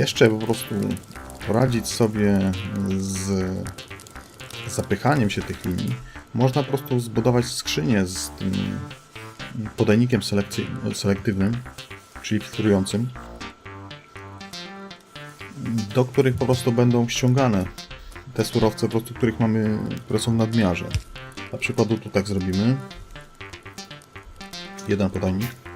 jeszcze po prostu poradzić sobie z zapychaniem się tych linii, można po prostu zbudować skrzynię z tym podajnikiem selektywnym, czyli filtrującym, do których po prostu będą ściągane te surowce, po prostu których mamy, które są w nadmiarze. Na przykład tu tak zrobimy. Jeden podajnik.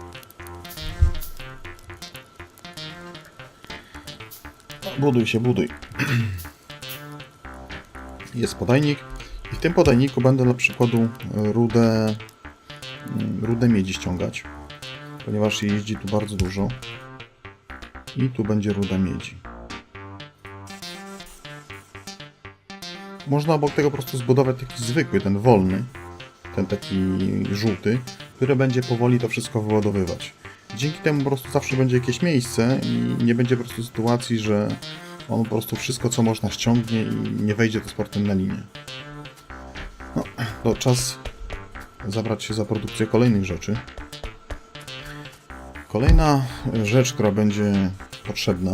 Buduj się, buduj. Jest podajnik i w tym podajniku będę dla przykładu rudę, mm, rudę miedzi ściągać, ponieważ jeździ tu bardzo dużo. I tu będzie ruda miedzi. Można obok tego po prostu zbudować taki zwykły, ten wolny, ten taki żółty, który będzie powoli to wszystko wyładowywać. Dzięki temu po prostu zawsze będzie jakieś miejsce i nie będzie po prostu sytuacji, że on po prostu wszystko co można ściągnie i nie wejdzie to z na linię. No, to czas zabrać się za produkcję kolejnych rzeczy. Kolejna rzecz, która będzie potrzebna,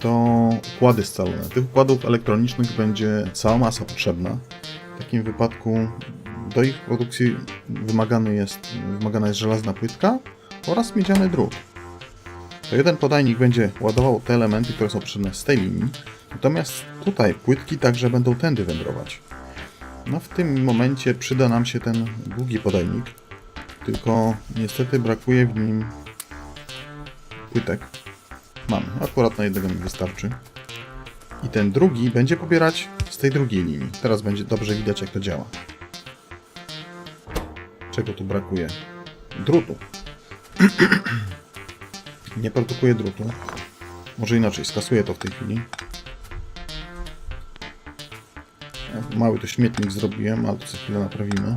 to układy scalone. Tych układów elektronicznych będzie cała masa potrzebna. W takim wypadku do ich produkcji wymagany jest, wymagana jest żelazna płytka oraz miedziany drut. To jeden podajnik będzie ładował te elementy, które są potrzebne z tej linii, natomiast tutaj płytki także będą tędy wędrować. No w tym momencie przyda nam się ten długi podajnik, tylko niestety brakuje w nim płytek. Mamy, akurat na jednego mi wystarczy. I ten drugi będzie pobierać z tej drugiej linii. Teraz będzie dobrze widać jak to działa. Czego tu brakuje? Drutu. Nie produkuje drutu. Może inaczej, skasuję to w tej chwili. Mały to śmietnik zrobiłem, ale to za chwilę naprawimy.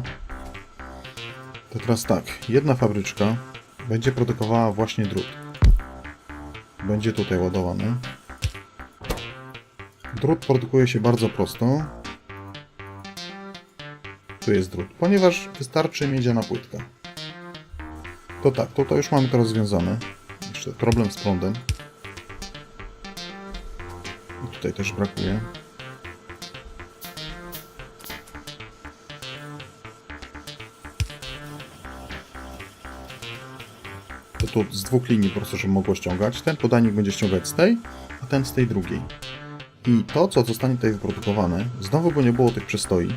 To teraz tak, jedna fabryczka będzie produkowała właśnie drut. Będzie tutaj ładowany. Drut produkuje się bardzo prosto. Jest drut, ponieważ wystarczy miedziana płytka. To tak, to, to już mamy to rozwiązane. Jeszcze problem z prądem. I tutaj też brakuje. To tu z dwóch linii po prostu, żeby mogło ściągać. Ten podajnik będzie ściągać z tej, a ten z tej drugiej. I to, co zostanie tutaj wyprodukowane, znowu by nie było tych przystoi.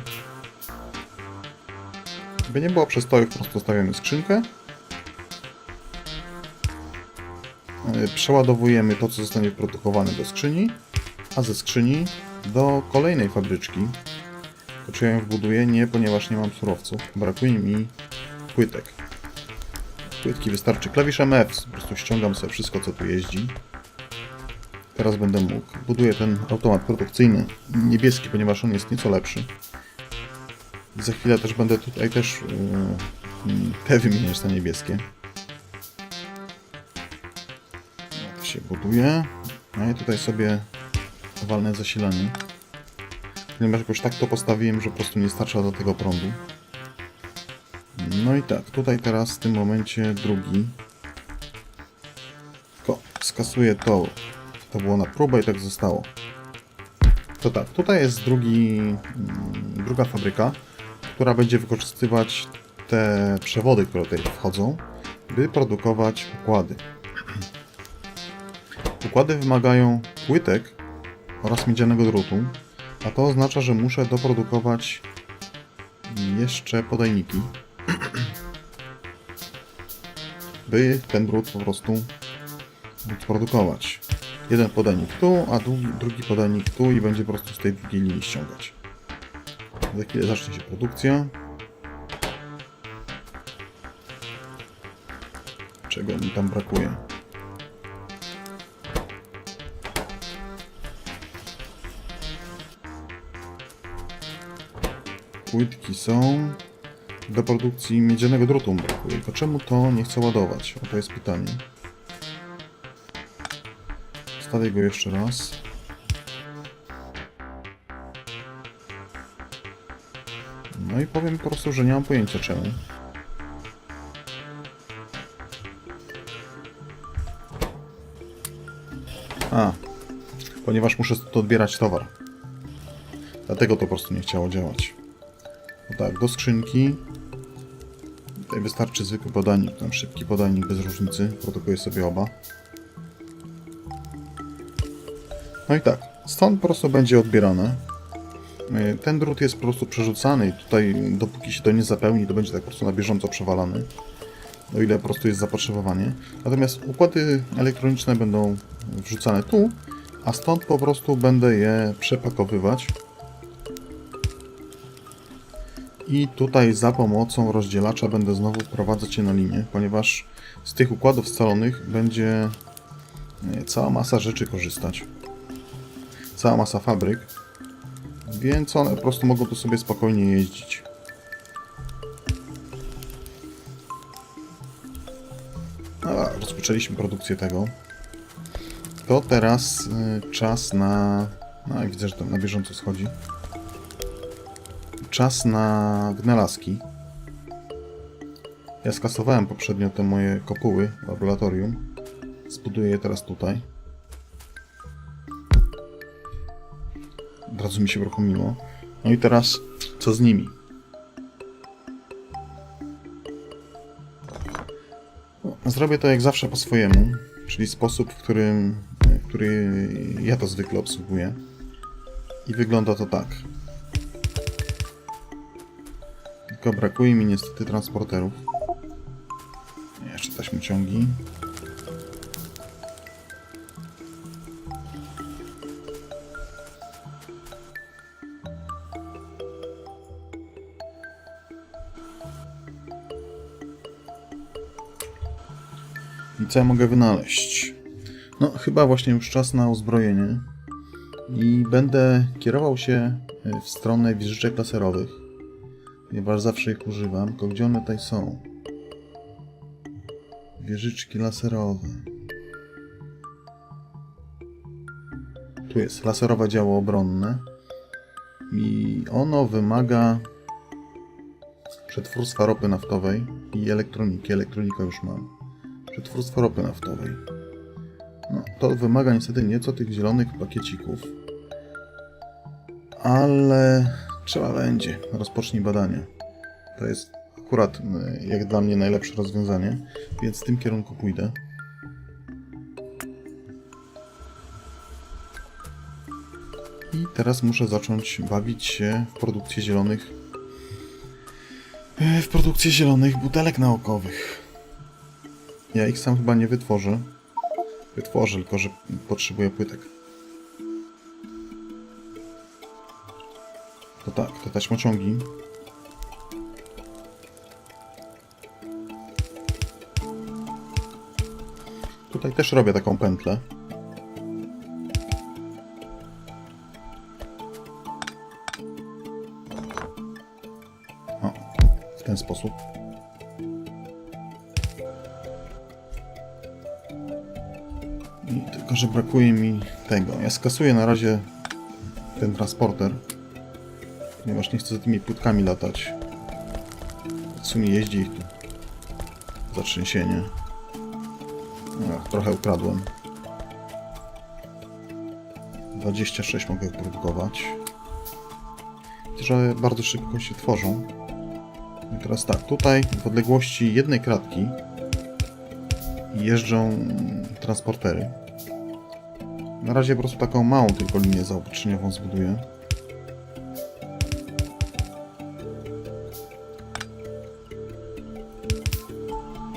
By nie było przystojów, po prostu stawiamy skrzynkę. Yy, Przeładowujemy to, co zostanie wyprodukowane do skrzyni, a ze skrzyni do kolejnej fabryczki. Czy ja ją wbuduję? Nie, ponieważ nie mam surowców. Brakuje mi płytek. Płytki wystarczy klawiszem F, po prostu ściągam sobie wszystko, co tu jeździ. Teraz będę mógł. Buduję ten automat produkcyjny niebieski, ponieważ on jest nieco lepszy. Za chwilę też będę tutaj też yy, te wymieniać na niebieskie. To się buduje. No i tutaj sobie walne zasilanie. Ponieważ jakoś tak to postawiłem, że po prostu nie starcza do tego prądu. No i tak, tutaj teraz w tym momencie drugi. Tylko skasuję to. To było na próbę i tak zostało. To tak, tutaj jest drugi, mm, druga fabryka, która będzie wykorzystywać te przewody, które tutaj wchodzą, by produkować układy. Układy wymagają płytek oraz miedzianego drutu, a to oznacza, że muszę doprodukować jeszcze podajniki by ten drut po prostu móc produkować. Jeden podajnik tu, a drugi, podajnik tu i będzie po prostu z tej drugiej linii ściągać. Za chwilę zacznie się produkcja. Czego mi tam brakuje? Płytki są. Do produkcji miedzianego drutu brakuje. Tylko czemu to nie chce ładować? O to jest pytanie. Stawię go jeszcze raz. No i powiem po prostu, że nie mam pojęcia czemu. A, ponieważ muszę tu odbierać towar. Dlatego to po prostu nie chciało działać. No tak, do skrzynki. Tutaj wystarczy zwykły podajnik, tam szybki podajnik bez różnicy. Produkuję sobie oba. No i tak, stąd po prostu będzie odbierane. Y, Ten drut jest po prostu przerzucany i tutaj dopóki się to nie zapełni, to będzie tak po prostu na bieżąco przewalany. O ile po prostu jest zapotrzebowanie. Natomiast układy elektroniczne będą wrzucane tu, a stąd po prostu będę je przepakowywać. I tutaj za pomocą rozdzielacza będę znowu wprowadzać je na linię, ponieważ z tych układów scalonych będzie e, cała masa rzeczy korzystać. Cała masa fabryk, więc one po prostu mogą tu sobie spokojnie jeździć. No, rozpoczęliśmy produkcję tego. To teraz y, czas na... No i widzę, że tam na bieżąco schodzi. Czas na wynalazki. Ja skasowałem poprzednio te moje kopuły w laboratorium. Zbuduję je teraz tutaj. Razu mi się uruchomiło. No i teraz co z nimi? Zrobię to jak zawsze po swojemu, czyli sposób, w którym, który ja to zwykle obsługuję. I wygląda to tak. Tylko brakuje mi niestety transporterów. Jeszcze taśmociągi. Co ja mogę wynaleźć? No, chyba właśnie już czas na uzbrojenie. I będę kierował się e, w stronę wieżyczek laserowych, ponieważ zawsze ich używam. Tylko gdzie one tutaj są? Wieżyczki laserowe. Tu jest laserowe działo obronne. I ono wymaga przetwórstwa ropy naftowej i elektroniki. Elektronika już mam przetwórstwo ropy naftowej. No, to wymaga niestety nieco tych zielonych pakiecików. Ale trzeba będzie. Rozpocznij badanie. To jest akurat y, jak dla mnie najlepsze rozwiązanie, więc w tym kierunku pójdę. I teraz muszę zacząć bawić się w produkcję zielonych y, w produkcję zielonych butelek naukowych. Ja ich sam chyba nie wytworzę. Wytworzę, tylko że potrzebuję płytek. To tak, te taśmociągi. Tutaj też robię taką pętlę. O, w ten sposób. Że brakuje mi tego. Ja skasuję na razie ten transporter, ponieważ nie chcę za tymi płytkami latać. W sumie jeździ ich tu zatrzęsienie. Ach, trochę ukradłem. 26 mogę produkować. Że bardzo szybko się tworzą. I teraz tak, tutaj w odległości jednej kratki jeżdżą transportery. Na razie po prostu taką małą tylko linię zaopatrzeniową zbuduję.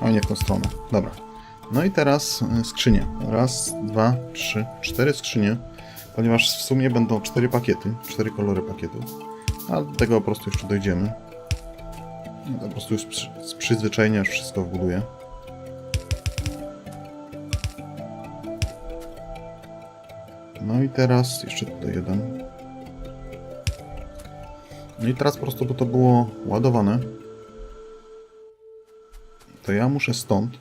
A nie w tą stronę. Dobra. No i teraz y, skrzynie. Raz, dwa, trzy, cztery skrzynie. Ponieważ w sumie będą cztery pakiety, cztery kolory pakietu. A do tego po prostu jeszcze dojdziemy. No po prostu już z przyzwyczajenia wszystko wbuduję. No i teraz jeszcze tutaj jeden. No i teraz po prostu, bo to było ładowane, to ja muszę stąd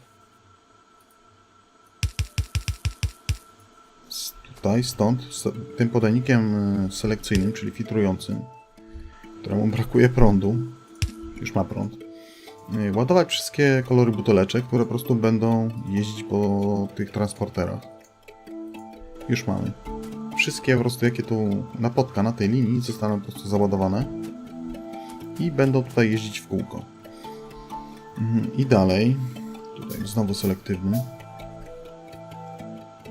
tutaj, stąd, tym podajnikiem e, selekcyjnym, czyli filtrującym, któremu brakuje prądu, już ma prąd, e, ładować wszystkie kolory buteleczek, które po prostu będą jeździć po tych transporterach. Już mamy. Wszystkie po prostu jakie tu napotka na tej linii zostaną po prostu załadowane i będą tutaj jeździć w kółko. Mhm, I dalej, tutaj znowu selektywny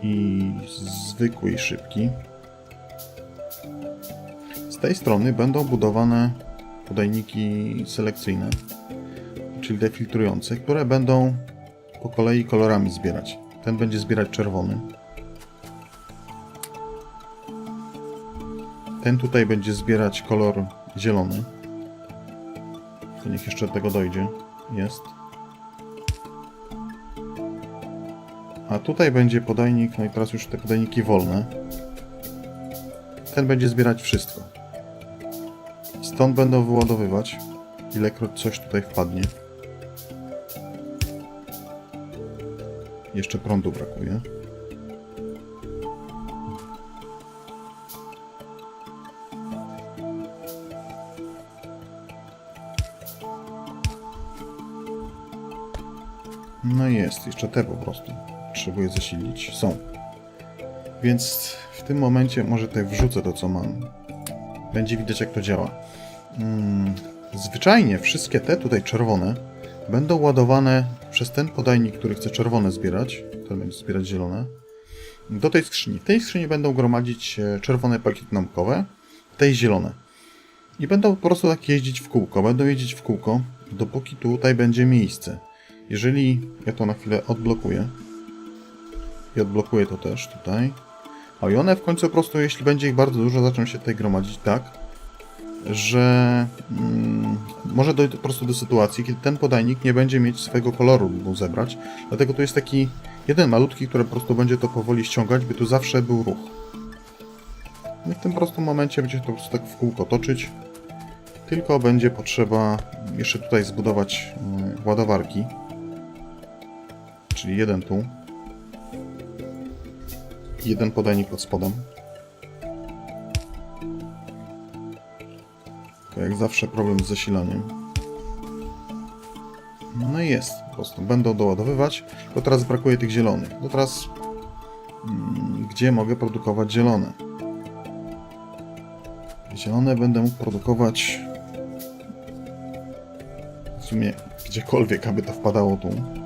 i zwykły i szybki. Z tej strony będą budowane podajniki selekcyjne, czyli defiltrujące, które będą po kolei kolorami zbierać. Ten będzie zbierać czerwony. Ten tutaj będzie zbierać kolor zielony. To niech jeszcze do tego dojdzie. Jest. A tutaj będzie podajnik, no i teraz już te podajniki wolne. Ten będzie zbierać wszystko. Stąd będą wyładowywać, ilekroć coś tutaj wpadnie. Jeszcze prądu brakuje. Jeszcze te po prostu. Potrzebuję zasilić. Są. Więc w tym momencie może tutaj wrzucę to, co mam. Będzie widać, jak to działa. Mm, zwyczajnie wszystkie te tutaj czerwone będą ładowane przez ten podajnik, który chce czerwone zbierać. Ten będzie zbierać zielone. Do tej skrzyni. W tej skrzyni będą gromadzić się czerwone pakiety namkowe, tej zielone. I będą po prostu tak jeździć w kółko. Będą jeździć w kółko, dopóki tutaj będzie miejsce. Jeżeli ja to na chwilę odblokuję i odblokuję to też tutaj, a i one w końcu po prostu, jeśli będzie ich bardzo dużo, zaczną się tutaj gromadzić tak, że mm, może dojść po prostu do sytuacji, kiedy ten podajnik nie będzie mieć swojego koloru, by zebrać. Dlatego tu jest taki jeden malutki, który po prostu będzie to powoli ściągać, by tu zawsze był ruch. No i w tym prostym momencie będzie to po prostu tak w kółko toczyć. Tylko będzie potrzeba jeszcze tutaj zbudować mm, ładowarki. Czyli jeden tu. Jeden podajnik pod spodem. To jak zawsze problem z zasilaniem. No i jest. Po prostu będą doładowywać. Tylko teraz brakuje tych zielonych. No teraz mm, gdzie mogę produkować zielone? Zielone będę mógł produkować w sumie gdziekolwiek, aby to wpadało tu.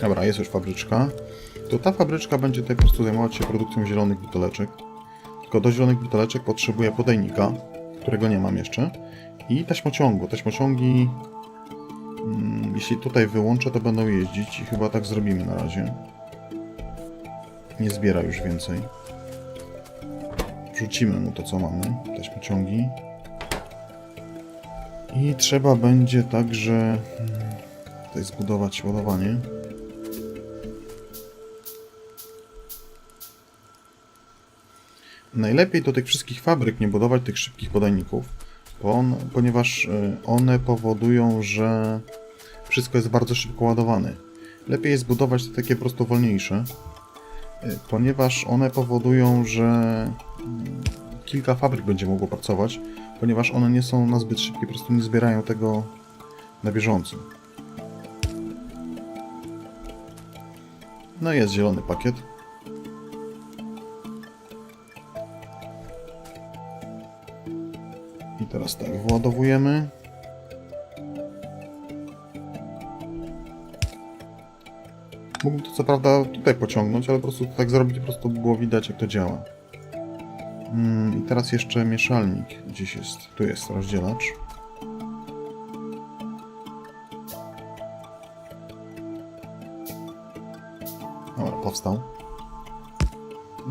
Dobra, jest już fabryczka. To ta fabryczka będzie tutaj po prostu zajmować się produkcją zielonych buteleczek. Tylko do zielonych buteleczek potrzebuję podajnika, którego nie mam jeszcze. I taśmociągu. Taśmociągi, mm, jeśli tutaj wyłączę, to będą jeździć i chyba tak zrobimy na razie. Nie zbiera już więcej. Rzucimy mu to, co mamy. Taśmociągi. I trzeba będzie także mm, tutaj zbudować ładowanie. Najlepiej do tych wszystkich fabryk nie budować tych szybkich podajników, bo on, ponieważ y, one powodują, że wszystko jest bardzo szybko ładowane. Lepiej jest budować te takie po prostu wolniejsze, y, ponieważ one powodują, że mm, kilka fabryk będzie mogło pracować, ponieważ one nie są na zbyt szybkie, po prostu nie zbierają tego na bieżąco. No jest zielony pakiet. Teraz tak, władowujemy. Mógłbym to co prawda tutaj pociągnąć, ale po prostu tak zrobić, po prostu by było widać jak to działa. Mm, I teraz jeszcze mieszalnik gdzieś jest. Tu jest rozdzielacz. Dobra, powstał.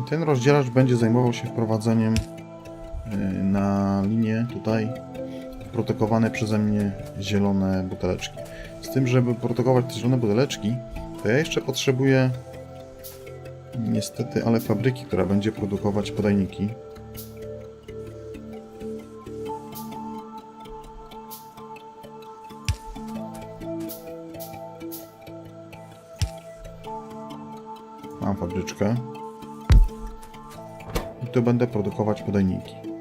I ten rozdzielacz będzie zajmował się wprowadzeniem na linię tutaj produkowane przeze mnie zielone buteleczki. Z tym, żeby produkować te zielone buteleczki, to ja jeszcze potrzebuję niestety, ale fabryki, która będzie produkować podajniki. Mam fabryczkę. I tu będę produkować podajniki.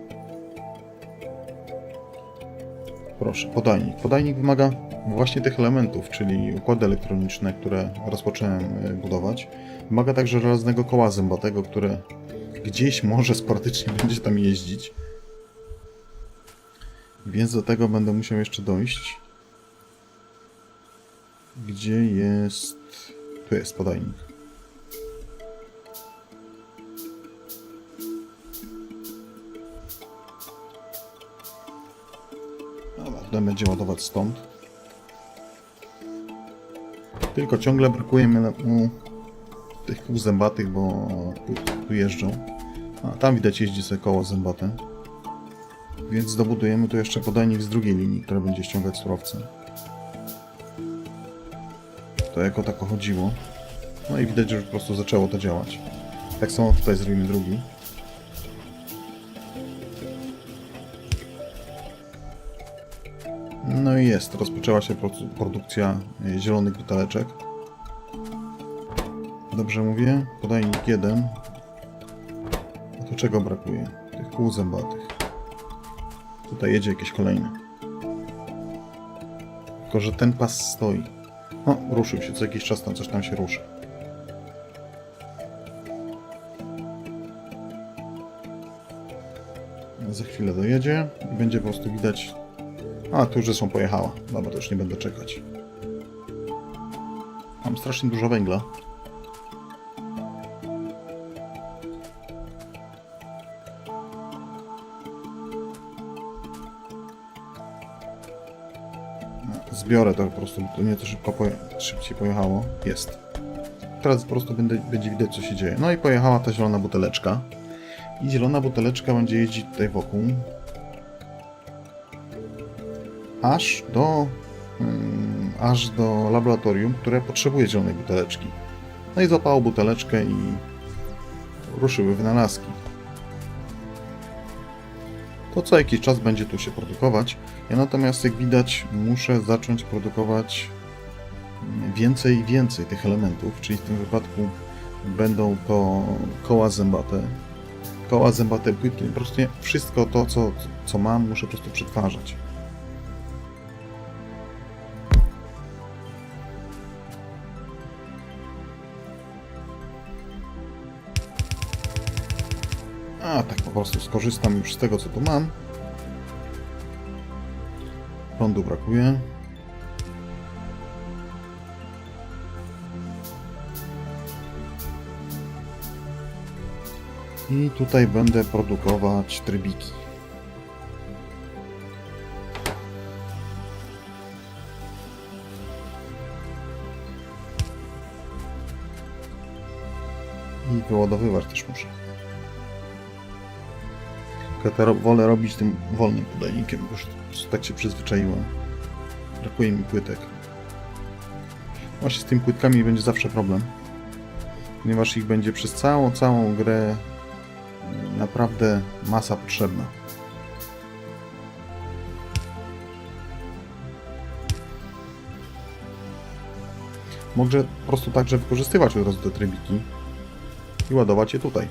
Proszę, podajnik. Podajnik wymaga właśnie tych elementów, czyli układy elektroniczne, które rozpocząłem e, budować, wymaga także żelaznego koła zębatego, które gdzieś może sporadycznie będzie tam jeździć. Więc do tego będę musiał jeszcze dojść. Gdzie jest... Tu jest podajnik. Dobra, będzie ładować stąd. Tylko ciągle brakuje mi mu tych kół zębatych, bo tu jeżdżą. A tam widać jeździ sobie koło zębate. Więc zdobudujemy tu jeszcze podajnik z drugiej linii, która będzie ściągać surowce. To jako tako chodziło. No i widać, że po prostu zaczęło to działać. Tak samo tutaj zrobimy drugi. No i jest, rozpoczęła się produ- produkcja e, zielonych buteleczek. Dobrze mówię? Podajnik jeden. A tu czego brakuje? Tych kół zębatych. Tutaj jedzie jakieś kolejne. Tylko, że ten pas stoi. O, ruszył się, co jakiś czas tam coś tam się rusza. Za chwilę dojedzie i będzie po prostu widać a, tu już zresztą pojechała. Dobra, to już nie będę czekać. Mam strasznie dużo węgla. No, Zbiorę to po prostu, to nie to szybko poje szybciej pojechało. Jest. Teraz po prostu będę, będzie widać co się dzieje. No i pojechała ta zielona buteleczka. I zielona buteleczka będzie jeździć tutaj wokół aż do, mm, aż do laboratorium, które potrzebuje zielonej buteleczki. No i złapało buteleczkę i ruszyły wynalazki. To co jakiś czas będzie tu się produkować. Ja natomiast, jak widać, muszę zacząć produkować więcej i więcej tych elementów, czyli w tym wypadku będą to koła zębate, koła zębate płytki, po prostu wszystko to, co, co mam, muszę po prostu przetwarzać. A tak po prostu skorzystam już z tego, co tu mam. Prądu brakuje. I tutaj będę produkować trybiki. I wyładowywać też muszę. To wolę robić tym wolnym podajnikiem, bo już tak się przyzwyczaiłem. Brakuje mi płytek. Właśnie z tymi płytkami będzie zawsze problem. Ponieważ ich będzie przez całą, całą grę mm, naprawdę masa potrzebna. Mogę po prostu także wykorzystywać od razu te trybiki i ładować je tutaj.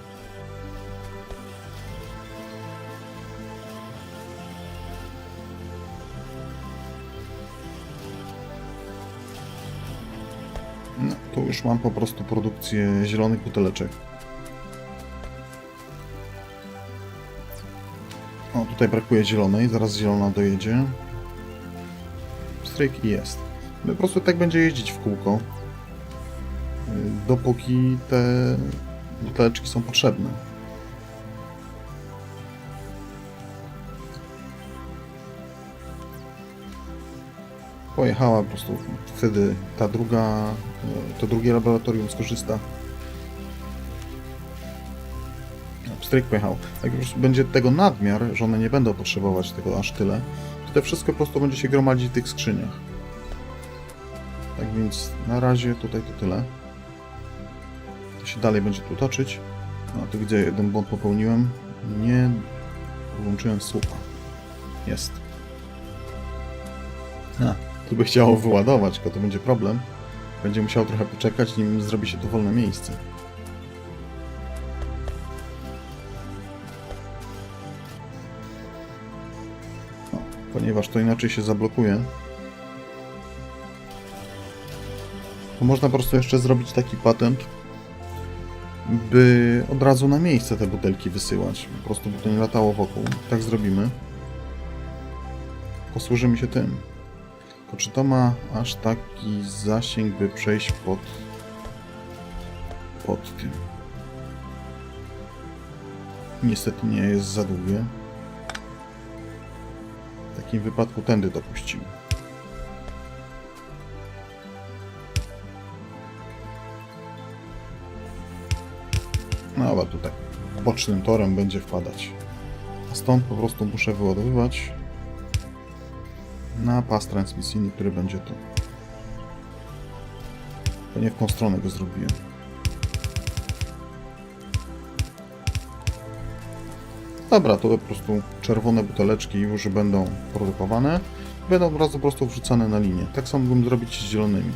Już mam po prostu produkcję zielonych buteleczek. O, tutaj brakuje zielonej, zaraz zielona dojedzie. Stryk i jest. No, po prostu tak będzie jeździć w kółko. y, Dopóki te buteleczki są potrzebne. Pojechała po prostu wtedy ta druga, e, to drugie laboratorium skorzysta. Stryk pojechał. Jak już będzie tego nadmiar, że one nie będą potrzebować tego aż tyle, to to wszystko po prostu będzie się gromadzić w tych skrzyniach. Tak więc na razie tutaj to tyle. To się dalej będzie tu toczyć. No tu widzę jeden błąd popełniłem. Nie włączyłem słupa. Jest. A, tu by chciało wyładować, to będzie problem. Będzie musiał trochę poczekać, nim zrobi się to wolne miejsce. No, ponieważ to inaczej się zablokuje. To można po prostu jeszcze zrobić taki patent, by od razu na miejsce te butelki wysyłać. Po prostu by to nie latało wokół. Tak zrobimy. Posłużymy się tym. Tylko czy to ma aż taki zasięg, by przejść pod pod tym? Niestety nie jest za długie. W takim wypadku tędy to puścimy. No ale tutaj bocznym torem będzie wpadać. A stąd po prostu muszę wyładowywać na pas transmisyjny, który będzie tu. To nie w tą stronę go zrobiłem. Dobra, to po prostu czerwone buteleczki już będą produkowane. Będą od razu po prostu wrzucane na linię. Tak samo bym zrobić z zielonymi.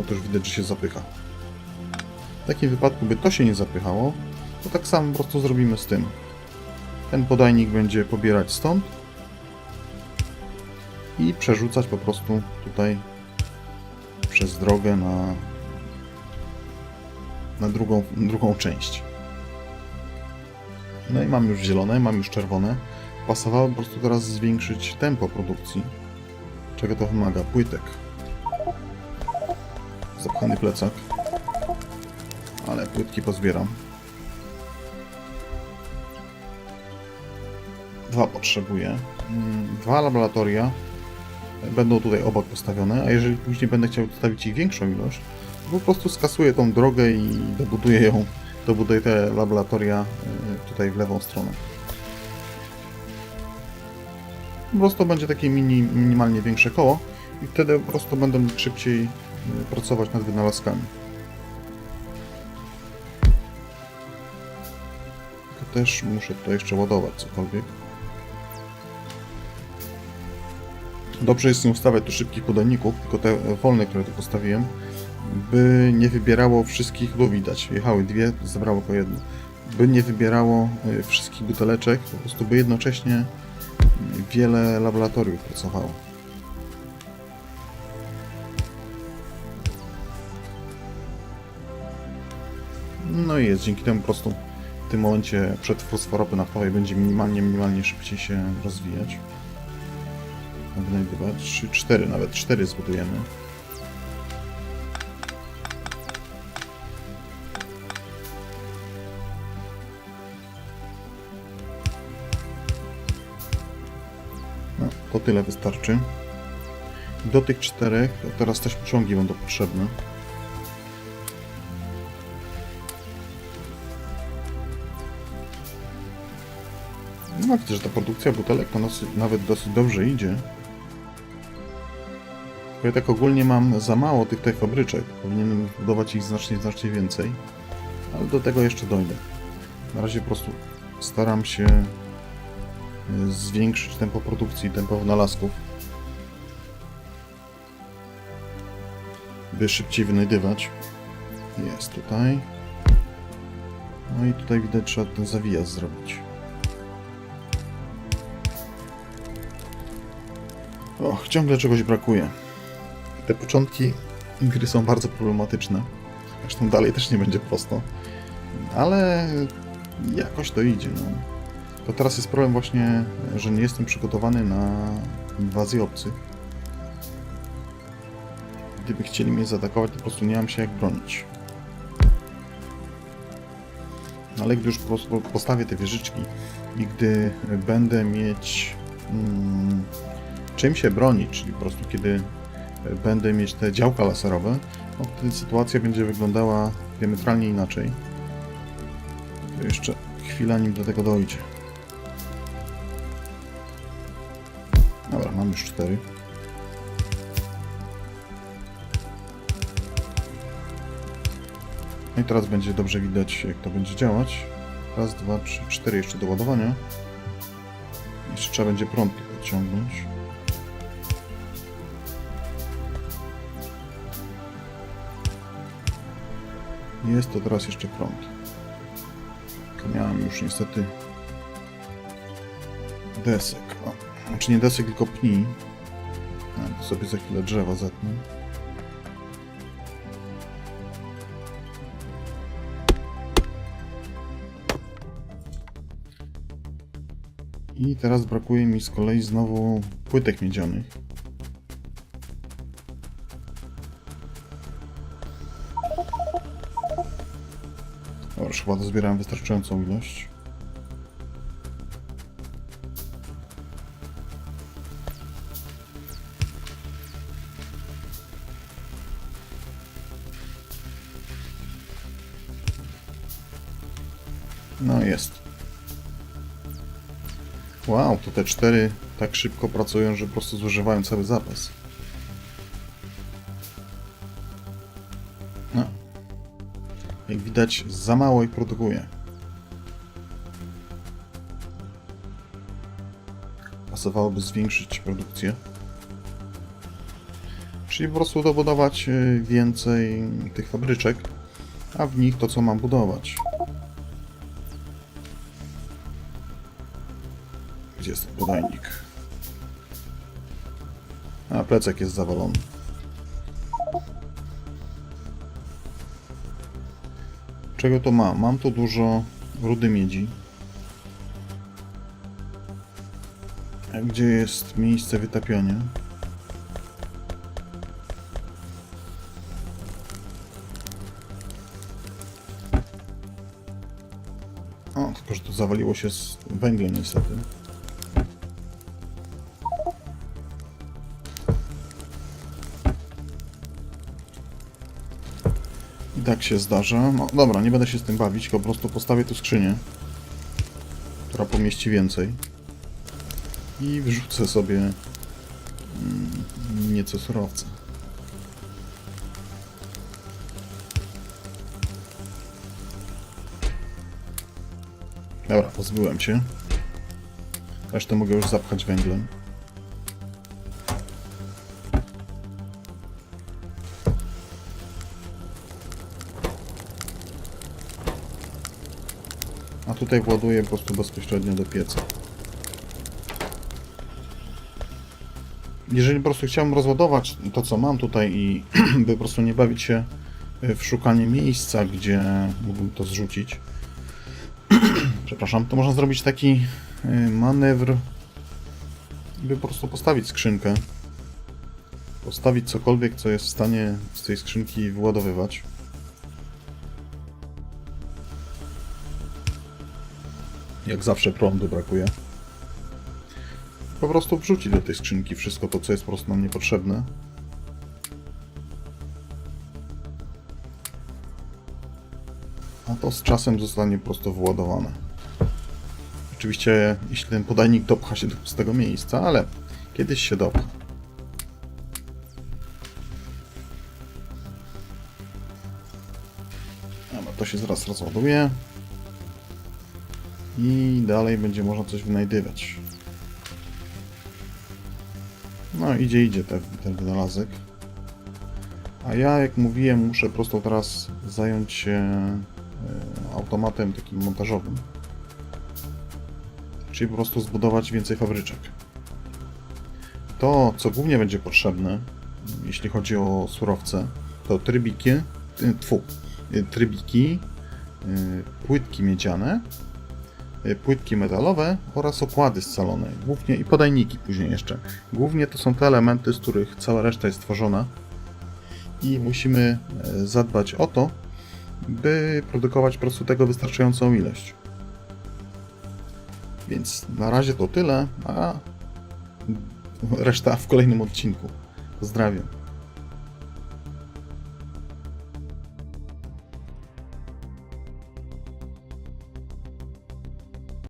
Otóż widać, że się zapycha. W takim wypadku, by to się nie zapychało, to tak samo po prostu zrobimy z tym. Ten podajnik będzie pobierać stąd i przerzucać po prostu tutaj przez drogę na, na drugą, drugą część. No i mam już zielone, mam już czerwone. Pasowało po prostu teraz zwiększyć tempo produkcji. Czego to wymaga? Płytek. Zapchany plecak. Ale płytki pozbieram. Dwa potrzebuję. Mm, Dwa laboratoria będą tutaj obok postawione, a jeżeli później będę chciał dostawić ich większą ilość, to po prostu skasuję tą drogę i dobuduję ją, dobuduję te laboratoria y, tutaj w lewą stronę. Po prostu będzie takie mini, minimalnie większe koło i wtedy po prostu będę mógł szybciej y, pracować nad wynalazkami. Tylko też muszę tutaj jeszcze ładować cokolwiek. Dobrze jest nie ustawiać tu szybkich podajników, tylko te wolne, które tu postawiłem, by nie wybierało wszystkich, bo widać, jechały dwie, zabrało po jedno, by nie wybierało y, wszystkich buteleczek, po prostu by jednocześnie wiele laboratoriów pracowało. No i jest, dzięki temu po prostu w tym momencie przetwórstwo ropy naftowej będzie minimalnie, minimalnie szybciej się rozwijać odnajdywać. 3, 4, nawet 4 zbudujemy. No, to tyle wystarczy. Do tych czterech teraz też pociągi będą potrzebne. No widzę, że ta produkcja butelek to nawet dosyć dobrze idzie. Tylko ja tak ogólnie mam za mało tych tutaj fabryczek. Powinienem budować ich znacznie, znacznie więcej. Ale do tego jeszcze dojdę. Na razie po prostu staram się y, zwiększyć tempo produkcji, tempo wynalazków. By szybciej wynajdywać. Jest tutaj. No i tutaj widać, trzeba ten zawijas zrobić. Och, ciągle czegoś brakuje. Te początki gry są bardzo problematyczne. Zresztą dalej też nie będzie prosto. Ale jakoś to idzie. No. To teraz jest problem właśnie, że nie jestem przygotowany na inwazję obcych. Gdyby chcieli mnie zaatakować, to po prostu nie mam się jak bronić. No, Ale gdy już postawię te wieżyczki i gdy będę mieć mm, czym się bronić, czyli po prostu kiedy będę mieć te działka laserowe, no wtedy sytuacja będzie wyglądała diametralnie inaczej. To jeszcze chwila nim do tego dojdzie. Dobra, mam już cztery. No i teraz będzie dobrze widać, jak to będzie działać. Raz, dwa, trzy, cztery jeszcze do ładowania. Jeszcze trzeba będzie prąd podciągnąć. Jest to teraz jeszcze prąd. Miałem już niestety desek. O, znaczy nie desek, tylko pni. Ja sobie za chwilę drzewa zetnę. I teraz brakuje mi z kolei znowu płytek miedzianych. Chyba dozbierałem wystarczającą ilość. No jest. Wow, to te cztery tak szybko pracują, że po prostu zużywają cały zapas. Widać, za mało ich produkuje. Pasowałoby zwiększyć produkcję. Czyli po prostu dobudować y, więcej tych fabryczek, a w nich to, co mam budować. Gdzie jest ten podajnik? A, plecak jest zawalony. Czego to mam? Mam tu dużo rudy miedzi. Gdzie jest miejsce wytapiania? O, tylko że to zawaliło się z węglem niestety. Tak się zdarza. No dobra, nie będę się z tym bawić, tylko po prostu postawię tu skrzynię, która pomieści więcej. I wrzucę sobie mm, nieco surowca. Dobra, pozbyłem się. Resztę mogę już zapchać węglem. Tutaj właduję po prostu bezpośrednio do pieca. Jeżeli po prostu chciałbym rozładować to, co mam tutaj i by po prostu nie bawić się w szukanie miejsca, gdzie mógłbym to zrzucić, przepraszam, to można zrobić taki y, manewr, by po prostu postawić skrzynkę. Postawić cokolwiek, co jest w stanie z tej skrzynki wyładowywać. Jak zawsze prądu brakuje. Po prostu wrzucić do tej skrzynki wszystko to, co jest po prostu nam niepotrzebne. A to z czasem zostanie po prostu wyładowane. Oczywiście, jeśli ten podajnik dopcha się do pustego miejsca, ale kiedyś się dopcha. Dobra, to się zaraz rozładuje. I dalej będzie można coś wynajdywać. No idzie, idzie ten, ten wynalazek. A ja, jak mówiłem, muszę po prostu teraz zająć się e, automatem takim montażowym. Czyli po prostu zbudować więcej fabryczek. To, co głównie będzie potrzebne, jeśli chodzi o surowce, to trybiki, y, tfu, y, trybiki, płytki miedziane, płytki metalowe oraz okłady scalone, głównie i podajniki później jeszcze. Głównie to są te elementy, z których cała reszta jest tworzona i musimy e, zadbać o to, by produkować po prostu tego wystarczającą ilość. Więc na razie to tyle, a reszta w kolejnym odcinku. Pozdrawiam.